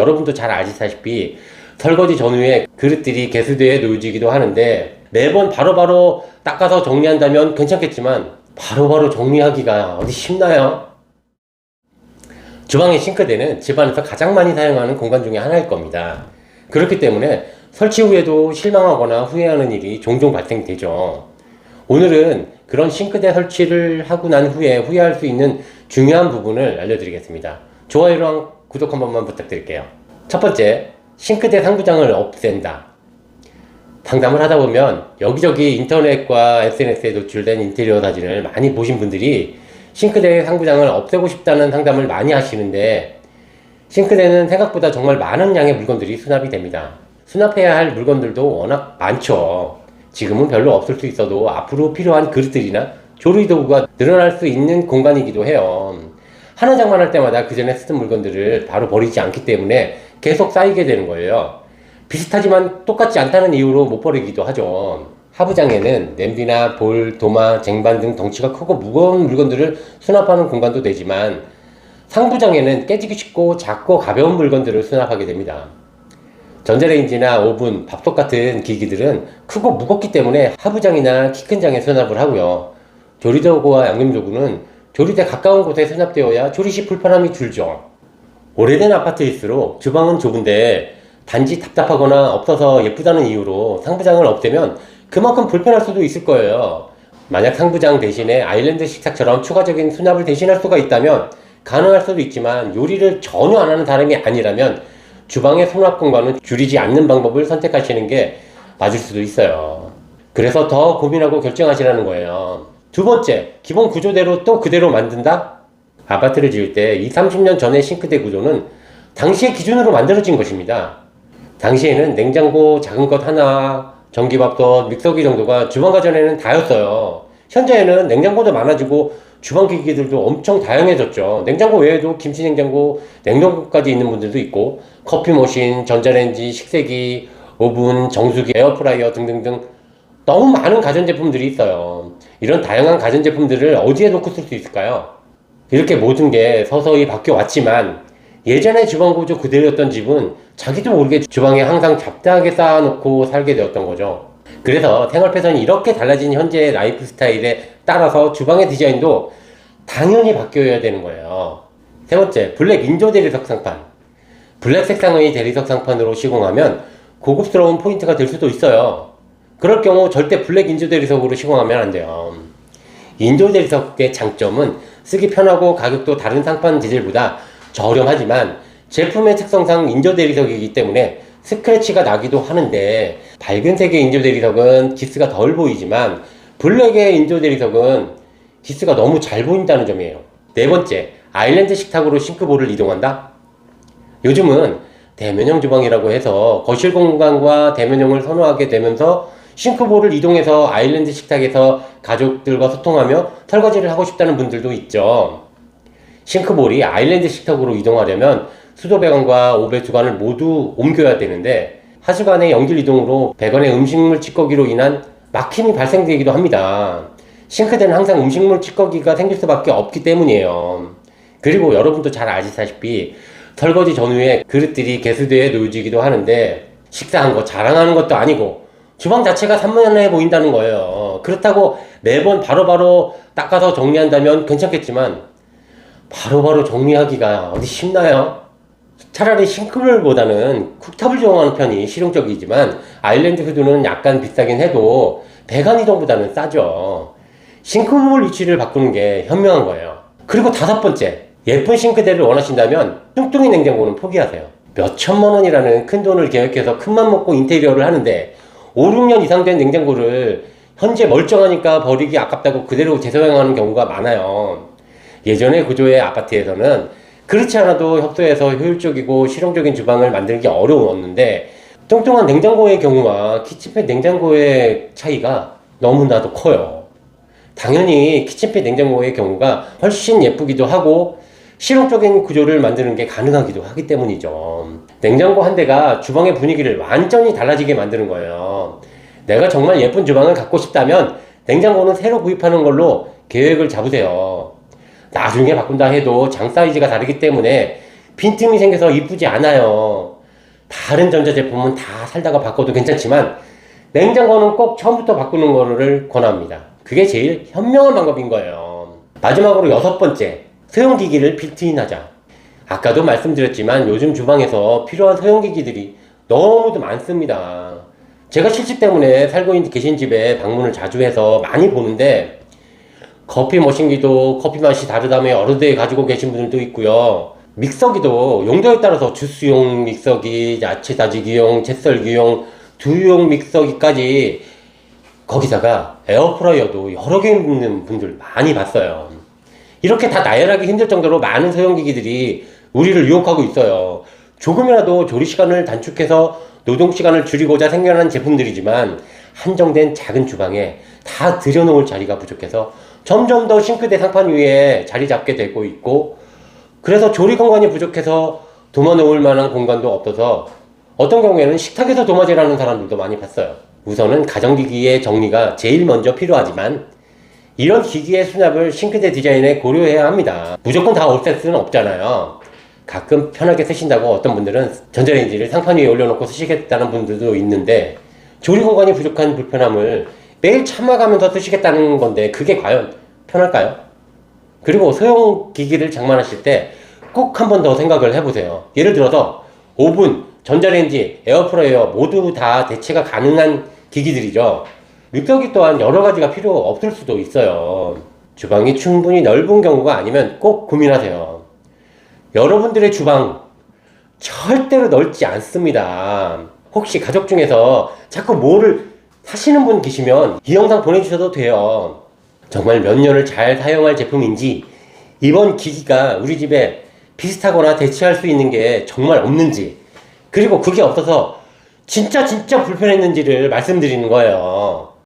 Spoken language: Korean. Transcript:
여러분도 잘 아시다시피 설거지 전후에 그릇들이 개수대에 놓여지기도 하는데 매번 바로바로 닦아서 정리한다면 괜찮겠지만 바로 바로 정리하기가 어디 쉽나요? 주방의 싱크대는 집안에서 가장 많이 사용하는 공간 중에 하나일 겁니다. 그렇기 때문에 설치 후에도 실망하거나 후회하는 일이 종종 발생되죠. 오늘은 그런 싱크대 설치를 하고 난 후에 후회할 수 있는 중요한 부분을 알려드리겠습니다. 좋아요랑 구독 한 번만 부탁드릴게요. 첫 번째, 싱크대 상부장을 없앤다. 상담을 하다 보면 여기저기 인터넷과 SNS에 노출된 인테리어 사진을 많이 보신 분들이 싱크대 상부장을 없애고 싶다는 상담을 많이 하시는데 싱크대는 생각보다 정말 많은 양의 물건들이 수납이 됩니다. 수납해야 할 물건들도 워낙 많죠. 지금은 별로 없을 수 있어도 앞으로 필요한 그릇들이나 조리 도구가 늘어날 수 있는 공간이기도 해요. 하나 장만할 때마다 그 전에 쓰던 물건들을 바로 버리지 않기 때문에 계속 쌓이게 되는 거예요. 비슷하지만 똑같지 않다는 이유로 못 버리기도 하죠. 하부장에는 냄비나 볼, 도마, 쟁반 등 덩치가 크고 무거운 물건들을 수납하는 공간도 되지만 상부장에는 깨지기 쉽고 작고 가벼운 물건들을 수납하게 됩니다. 전자레인지나 오븐, 밥솥 같은 기기들은 크고 무겁기 때문에 하부장이나 키 큰 장에 수납을 하고요. 조리도구와 양념도구는 조리대 가까운 곳에 수납되어야 조리 시 불편함이 줄죠. 오래된 아파트일수록 주방은 좁은데 단지 답답하거나 없어서 예쁘다는 이유로 상부장을 없애면 그만큼 불편할 수도 있을 거예요. 만약 상부장 대신에 아일랜드 식탁처럼 추가적인 수납을 대신할 수가 있다면 가능할 수도 있지만 요리를 전혀 안 하는 사람이 아니라면 주방의 수납 공간은 줄이지 않는 방법을 선택하시는 게 맞을 수도 있어요. 그래서 더 고민하고 결정하시라는 거예요. 두 번째, 기본 구조대로 또 그대로 만든다? 아파트를 지을 때 20, 30년 전의 싱크대 구조는 당시의 기준으로 만들어진 것입니다. 당시에는 냉장고 작은 것 하나, 전기밥솥, 믹서기 정도가 주방 가 전에는 다였어요. 현재에는 냉장고도 많아지고 주방 기기들도 엄청 다양해졌죠. 냉장고 외에도 김치 냉장고, 냉동고까지 있는 분들도 있고 커피 머신, 전자레인지, 식세기, 오븐, 정수기, 에어프라이어 등등등 너무 많은 가전제품들이 있어요. 이런 다양한 가전제품들을 어디에 놓고 쓸 수 있을까요? 이렇게 모든 게 서서히 바뀌어 왔지만 예전에 주방 구조 그대로였던 집은 자기도 모르게 주방에 항상 잡다하게 쌓아놓고 살게 되었던 거죠. 그래서 생활 패턴이 이렇게 달라진 현재의 라이프 스타일에 따라서 주방의 디자인도 당연히 바뀌어야 되는 거예요. 세 번째, 블랙 인조 대리석 상판. 블랙 색상의 대리석 상판으로 시공하면 고급스러운 포인트가 될 수도 있어요. 그럴 경우 절대 블랙 인조 대리석으로 시공하면 안 돼요. 인조 대리석의 장점은 쓰기 편하고 가격도 다른 상판 디젤보다 저렴하지만 제품의 특성상 인조 대리석이기 때문에 스크래치가 나기도 하는데 밝은 색의 인조 대리석은 기스가 덜 보이지만 블랙의 인조 대리석은 기스가 너무 잘 보인다는 점이에요. 네 번째, 아일랜드 식탁으로 싱크볼을 이동한다? 요즘은 대면형 주방이라고 해서 거실 공간과 대면형을 선호하게 되면서 싱크볼을 이동해서 아일랜드 식탁에서 가족들과 소통하며 설거지를 하고 싶다는 분들도 있죠. 싱크볼이 아일랜드 식탁으로 이동하려면 수도 배관과 오배 주관을 모두 옮겨야 되는데 하수관의 연길 이동으로 배관의 음식물 찌꺼기로 인한 막힘이 발생되기도 합니다. 싱크대는 항상 음식물 찌꺼기가 생길 수밖에 없기 때문이에요. 그리고 여러분도 잘 아시다시피 설거지 전후에 그릇들이 개수대에 놓여지기도 하는데 식사한 거 자랑하는 것도 아니고 주방 자체가 산만해 보인다는 거예요. 그렇다고 매번 바로바로 닦아서 정리한다면 괜찮겠지만 바로 바로 정리하기가 어디 쉽나요? 차라리 싱크볼보다는 쿡탑을 이용하는 편이 실용적이지만 아일랜드 후드는 약간 비싸긴 해도 배관 이동보다는 싸죠. 싱크볼 위치를 바꾸는 게 현명한 거예요. 그리고 다섯 번째, 예쁜 싱크대를 원하신다면 뚱뚱이 냉장고는 포기하세요. 몇 천만 원이라는 큰 돈을 계획해서 큰맘 먹고 인테리어를 하는데 5, 6년 이상 된 냉장고를 현재 멀쩡하니까 버리기 아깝다고 그대로 재사용하는 경우가 많아요. 예전의 구조의 아파트에서는 그렇지 않아도 협소해서 효율적이고 실용적인 주방을 만들기 어려웠는데 뚱뚱한 냉장고의 경우와 키친팬 냉장고의 차이가 너무나도 커요. 당연히 키친팬 냉장고의 경우가 훨씬 예쁘기도 하고 실용적인 구조를 만드는 게 가능하기도 하기 때문이죠. 냉장고 한 대가 주방의 분위기를 완전히 달라지게 만드는 거예요. 내가 정말 예쁜 주방을 갖고 싶다면 냉장고는 새로 구입하는 걸로 계획을 잡으세요. 나중에 바꾼다 해도 장 사이즈가 다르기 때문에 빈틈이 생겨서 이쁘지 않아요. 다른 전자제품은 다 살다가 바꿔도 괜찮지만 냉장고는 꼭 처음부터 바꾸는 거를 권합니다. 그게 제일 현명한 방법인 거예요. 마지막으로 여섯 번째, 소형기기를 빌트인하자. 아까도 말씀드렸지만 요즘 주방에서 필요한 소형기기들이 너무도 많습니다. 제가 실습 때문에 살고 있는 계신 집에 방문을 자주 해서 많이 보는데 커피 머신기도 커피 맛이 다르다며 여러 대 가지고 계신 분들도 있고요. 믹서기도 용도에 따라서 주스용 믹서기, 야채 다지기용, 채 썰기용, 두유용 믹서기까지 거기다가 에어프라이어도 여러 개 있는 분들 많이 봤어요. 이렇게 다 나열하기 힘들 정도로 많은 소형기기들이 우리를 유혹하고 있어요. 조금이라도 조리 시간을 단축해서 노동 시간을 줄이고자 생겨난 제품들이지만 한정된 작은 주방에 다 들여놓을 자리가 부족해서 점점 더 싱크대 상판 위에 자리 잡게 되고 있고 그래서 조리 공간이 부족해서 도마 놓을 만한 공간도 없어서 어떤 경우에는 식탁에서 도마질 하는 사람들도 많이 봤어요. 우선은 가정기기의 정리가 제일 먼저 필요하지만 이런 기기의 수납을 싱크대 디자인에 고려해야 합니다. 무조건 다 없앨 수는 없잖아요. 가끔 편하게 쓰신다고 어떤 분들은 전자레인지를 상판 위에 올려놓고 쓰시겠다는 분들도 있는데 조리 공간이 부족한 불편함을 매일 참아가면서 쓰시겠다는 건데 그게 과연 편할까요? 그리고 소형 기기를 장만하실 때 꼭 한 번 더 생각을 해보세요. 예를 들어서 오븐, 전자레인지, 에어프라이어 모두 다 대체가 가능한 기기들이죠. 믹서기 또한 여러 가지가 필요 없을 수도 있어요. 주방이 충분히 넓은 경우가 아니면 꼭 고민하세요. 여러분들의 주방 절대로 넓지 않습니다. 혹시 가족 중에서 자꾸 뭐를 사시는 분 계시면 이 영상 보내주셔도 돼요. 정말 몇 년을 잘 사용할 제품인지 이번 기기가 우리 집에 비슷하거나 대체할 수 있는 게 정말 없는지 그리고 그게 없어서 진짜 진짜 불편했는지를 말씀드리는 거예요.